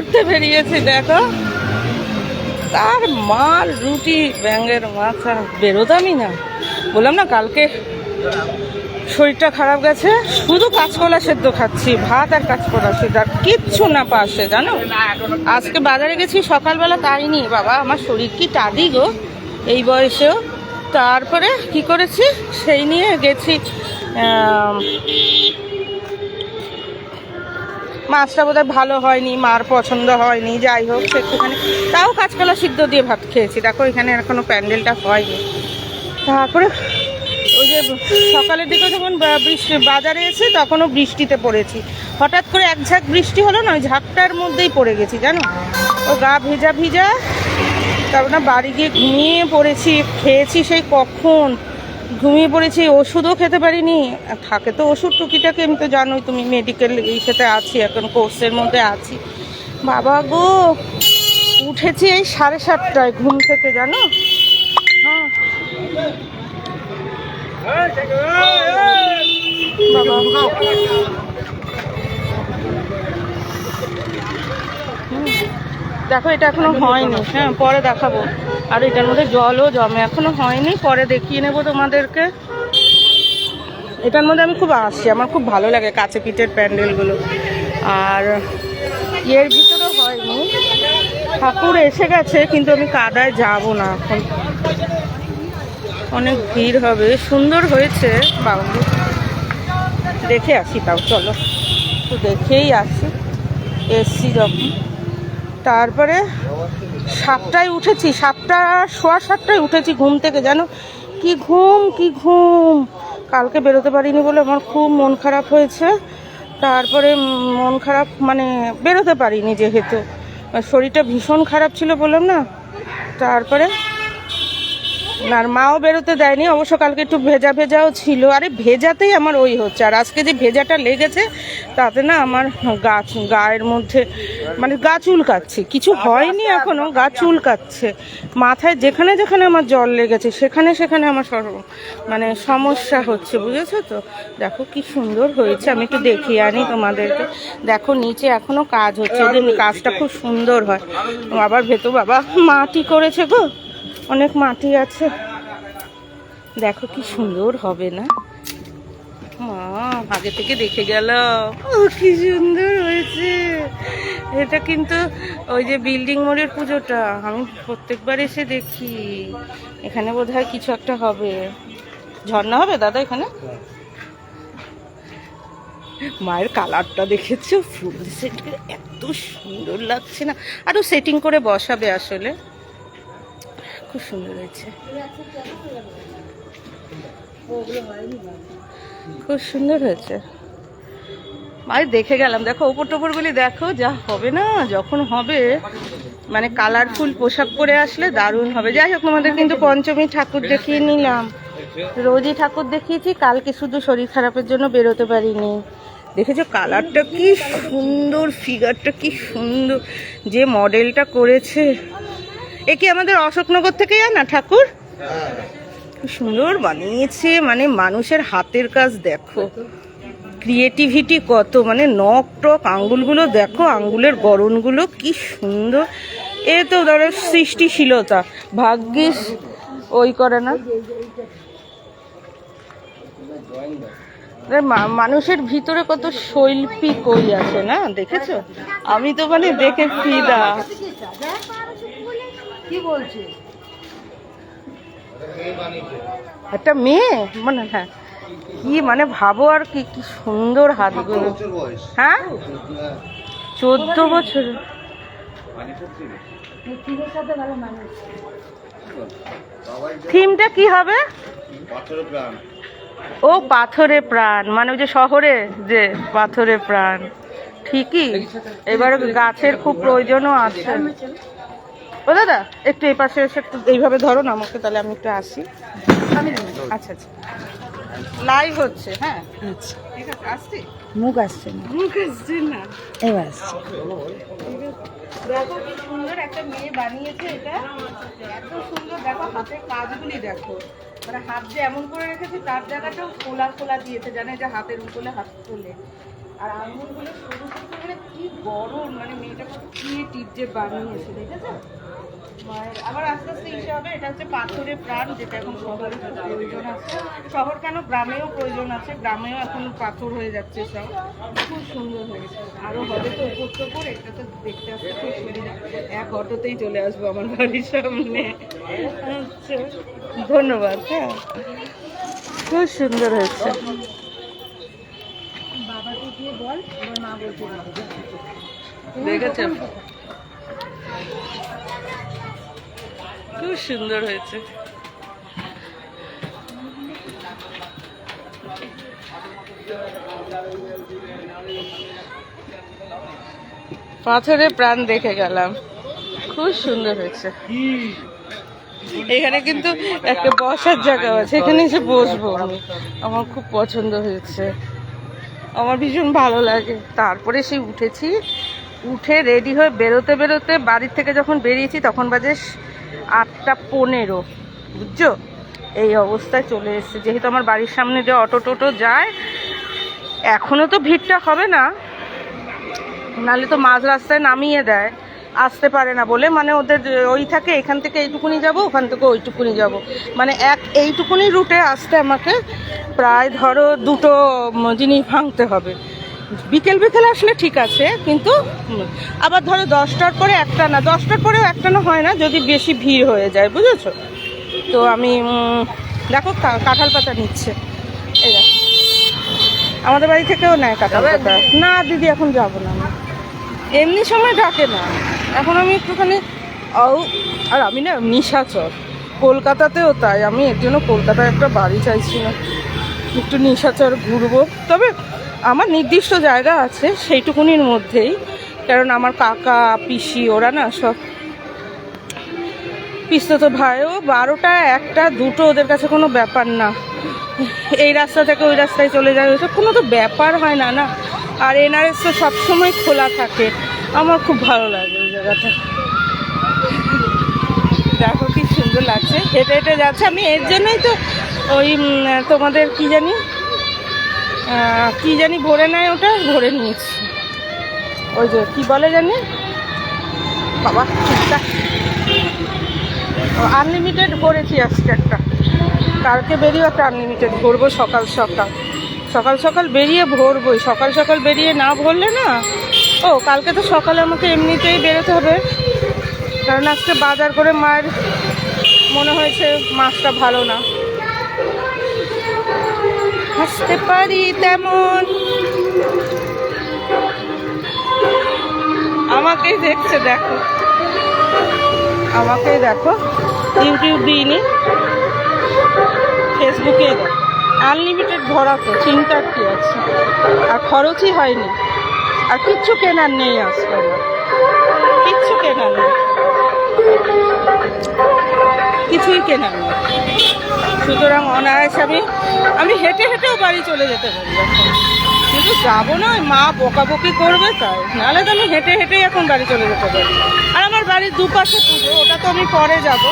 ঘুরতে বেরিয়েছি, দেখো। তার মাল রুটি ব্যাঙের মাথা বেরোতামই না। বললাম, না, কালকে শরীরটা খারাপ গেছে, শুধু কাঁচকলা সেদ্ধ খাচ্ছি, ভাত আর কাঁচকলা সেদ্ধ, আর কিচ্ছু না পাশে, জানো? আজকে বাজারে গেছি, সকালবেলা তাই নি বাবা, আমার শরীর কি টাদি গো এই বয়সেও। তারপরে কি করেছি, সেই নিয়ে গেছি মাছটা বোধহয় ভালো হয়নি, মার পছন্দ হয়নি, যাই হোক একটুখানি তাও কাঁচকলা সিদ্ধ দিয়ে ভাত খেয়েছি। দেখো, এখানে এখনও প্যান্ডেলটা হয়নি। তারপরে ওই যে সকালের দিকে যখন বৃষ্টি বাজারে এসে তখনও বৃষ্টিতে পড়েছি। হঠাৎ করে এক ঝাঁক বৃষ্টি হলো না, ওই ঝাঁকটার মধ্যেই পড়ে গেছি, জানো? ও গা ভিজা ভিজা। তারপর বাড়ি গিয়ে ঘুমিয়ে পড়েছি, খেয়েছি সেই কখন? ঘুমিয়ে পড়েছি, ওষুধও খেতে পারিনি। থাকে তো ওষুধ টুকিটাকে, আমি তো জানোই তুমি মেডিকেল এই সাথে আছি, এখন কোর্সের মধ্যে আছি। বাবা গো, উঠেছি এই সাড়ে সাতটায় ঘুম থেকে, জানো? হ্যাঁ। বাবা দেখো, এটা এখনও হয়নি। হ্যাঁ পরে দেখাবো। আর এটার মধ্যে জলও জমে, এখনও হয়নি। পরে দেখিয়ে নেব তোমাদেরকে। এটার মধ্যে আমি খুব আসছি, আমার খুব ভালো লাগে কাছে পিঠের প্যান্ডেলগুলো। আর এর ভিতরে হয়নি। ঠাকুর এসে গেছে, কিন্তু আমি কাদায় যাব না এখন। অনেক ভিড় হবে। সুন্দর হয়েছে বাউন্ডি দেখে আসি তাও, চলো। তো দেখেই আসি। এসছি যখন। তারপরে সাতটায় উঠেছি, সাতটা, সোয়া সাতটায় উঠেছি ঘুম থেকে, জানো? কি ঘুম কি ঘুম? কালকে বেরোতে পারিনি বলে আমার খুব মন খারাপ হয়েছে। তারপরে মন খারাপ মানে বেরোতে পারিনি যেহেতু। শরীরটা ভীষণ খারাপ ছিল বললাম না? তারপরে আর মাও বেরোতে দেয়নি, অবশ্য কালকে একটু ভেজা ভেজাও ছিল। আরে, ভেজাতেই আমার ওই হচ্ছে। আর আজকে যে ভেজাটা লেগেছে, তাতে না আমার গাছ গায়ের মধ্যে মানে গা চুলকাচ্ছে। কিছু হয়নি এখনও, গা চুলকাচ্ছে। মাথায় যেখানে যেখানে আমার জল লেগেছে, সেখানে সেখানে আমার মানে সমস্যা হচ্ছে, বুঝেছ তো? দেখো কি সুন্দর হয়েছে, আমি একটু দেখি আনি তোমাদেরকে। দেখো, নিচে এখনও কাজ হচ্ছে কাজটা খুব সুন্দর হয়। আবার ভেতর, বাবা মাটি করেছে গো? অনেক মাটি আছে। দেখো কি সুন্দর হবে না? মা, আগে থেকে দেখে গেল। কি সুন্দর হয়েছে। এটা কিন্তু ওই যে বিল্ডিং মোড়ের পুজোটা। আমি প্রত্যেকবার এসে দেখি। এখানে বোধহয় কিছু একটা হবে। ঝর্ণা হবে দাদা এখানে? মায়ের কালারটা দেখেছ? ফুল সেট এত সুন্দর লাগছে না। আরও সেটিং করে বসাবে আসলে। খুব সুন্দর হয়েছে। খুব সুন্দর হয়েছে। আমি দেখে গেলাম, দেখো ওপর টোপর টোপরগুলি দেখো, যা হবে না, যখন হবে মানে কালারফুল পোশাক পরে আসলে দারুণ হবে। যাই হোক, তোমাদের কিন্তু পঞ্চমী ঠাকুর দেখিয়ে নিলাম। রোজই ঠাকুর দেখিয়েছি, কালকে শুধু শরীর খারাপের জন্য বেরোতে পারিনি। দেখেছ, কালারটা কি সুন্দর ফিগারটা কি সুন্দর। যে মডেলটা করেছে এ কি আমাদের অশোকনগর থেকে না ঠাকুর? সুন্দর বানিয়েছে মানে মানুষের হাতের কাজ দেখো। ক্রিয়েটিভিটি কত মানে নখ টক আঙ্গুলগুলো দেখো, আঙ্গুলের গড়নগুলো কি সুন্দর। এ তো ধরো সৃষ্টিশীলতা, ভাগ্যিস ওই করে না। মানুষের ভিতরে কত শৈল্পিক ওই আছে না, দেখেছ? আমি তো মানে দেখে ফিদা। কি বলছে একটা মেয়ে? মানে হ্যাঁ। কি মানে ভাবো আর কি কি সুন্দর হাতগুলো হ্যাঁ? চোদ্দ বছর। থিমটা কি হবে? ও পাথরে প্রাণ মানে ওই যে শহরে যে পাথরে প্রাণ। ঠিকই। এবার গাছের খুব প্রয়োজনও আছে। ও দাদা একটু এই পাশে এসে একটু এইভাবে ধরো না আমাকে তাহলে আমি একটু আসি। আচ্ছা আচ্ছা। লাইভ হচ্ছে হ্যাঁ? আচ্ছা। ঠিক আছে আসছি? মুখ আসছে না। মুখ আসছে না। এবার আসছে। দেখো কি সুন্দর একটা মেয়ে বানিয়েছে এটা। এত সুন্দর দেখো হাতের কাজগুলি দেখো। মানে হাত যে এমন করে রেখেছে তার জায়গাটাও খোলা খোলা দিয়েছে জানে যে হাতের উপরে হাত তোলে। আর আঙুলগুলো সরু সরু করে কি বড় মানে মেয়েটা ক্রিয়েটিভ যে বানিয়েছে দেখেছ? মায়ের আবার আস্তে আস্তে ইসে হবে এটা হচ্ছে পাথরের প্রাণ যেটা এখন শহরে প্রয়োজন আছে। শহর কেন? গ্রামেও প্রয়োজন আছে গ্রামেও এখন পাথর হয়ে যাচ্ছে সব। খুব সুন্দর হয়েছে আরও হবে তো উপর টুপুর এটা তো দেখতে আসতে খুব সুবিধা। এক অটোতেই চলে আসব আমার বাড়ির সামনে। আচ্ছা ধন্যবাদ হ্যাঁ। খুব সুন্দর হয়েছে। বাবাকে গিয়ে বল আমার মা পারবে দেখেছেন খুব সুন্দর হয়েছে। পাথরে প্রাণ দেখে গেলাম। খুব সুন্দর হয়েছে। এখানে কিন্তু একটা বসার জায়গা আছে। এখানে এসে বসবো আমি। আমার খুব পছন্দ হয়েছে। আমার ভীষণ ভালো লাগে। তারপরে সেই উঠেছি। উঠে রেডি হয়ে বেরোতে বেরোতে বাড়ির থেকে যখন বেরিয়েছি, তখন বাজে আটটা পনেরো, বুঝছ? এই অবস্থায় চলে এসেছে। যেহেতু আমার বাড়ির সামনে যে অটো টোটো যায় এখনও তো ভিড়টা হবে না। নাহলে তো মাঝ রাস্তায় নামিয়ে দেয়। আসতে পারে না বলে। মানে ওদের ওই থাকে, এখান থেকে এইটুকুনি যাব, ওখান থেকে ওইটুকুনি যাব। মানে এক এইটুকুনি রুটে আসতে আমাকে প্রায় ধরো দুটো জিনিস ভাঙতে হবে। বিকেল বিকেল আসলে ঠিক আছে কিন্তু আবার ধরো দশটার পরে একটা না দশটার পরেও একটা না হয় না যদি বেশি ভিড় হয়ে যায় বুঝেছ? তো আমি দেখো কাঁঠাল পাতা নিচ্ছে। এই দেখো। আমাদের বাড়ি থেকেও নেয় কাঁঠাল পাতা। না দিদি এখন যাব না। এমনি সময় ডাকে না। এখন আমি একটুখানি ও আর আমি না নিশাচর। কলকাতাতেও তাই। আমি এর জন্য কলকাতায় একটা বাড়ি চাইছি না। একটু নিশাচর ঘুরবো। তবে আমার নির্দিষ্ট জায়গা আছে সেইটুকুনির মধ্যেই, কারণ আমার কাকা, পিসি, ওরা না সব পিস্তত ভাইও, বারোটা, একটা, দুটো ওদের কাছে কোনো ব্যাপার না। এই রাস্তা থেকে ওই রাস্তায় চলে যায় ওইসব কোনো তো ব্যাপার হয় না না। আর এনআরএস তো সবসময় খোলা থাকে। আমার খুব ভালো লাগে ওই জায়গাটা। দেখো কি সুন্দর লাগছে। হেঁটে হেঁটে যাচ্ছে। আমি এর জন্যই তো ওই তোমাদের কি জানি? কি জানি ভরে নেয় ওটা? ভরে নিয়েছি। ওই যে, কি বলে জানি? বাবা ঠিকঠাক আনলিমিটেড ভরেছি আজকে একটা। কালকে বেরিয়ে একটা আনলিমিটেড ভরবো সকাল সকাল। সকাল সকাল বেরিয়ে ভরবই। সকাল সকাল বেরিয়ে না ভরলে না, ও, কালকে তো সকালে আমাকে এমনিতেই বেরোতে হবে। কারণ আজকে বাজার করে মায়ের মনে হয়েছে মাছটা ভালো না। হাসতে পারি তেমন। আমাকেই দেখছে, দেখো। আমাকেই দেখো। ইউটিউব দিইনি। ফেসবুকে আনলিমিটেড ভরা তো, চিন্তার কি আছে? আর খরচই হয়নি। আর কিচ্ছু কেনার নেই আজকে। আমার কিচ্ছু কেনার নেই। কিছুই কেনার নেই। সুতরাং অনায়াস আমি আমি হেঁটে হেঁটেও বাড়ি চলে যেতে পারি কিন্তু যাব না মা বকাবকি করবে তাই। নাহলে তো আমি হেঁটে হেঁটেই এখন বাড়ি চলে যেতে পারি। আর আমার বাড়ির দুপাশে পুজো, ওটা তো আমি পরে যাব।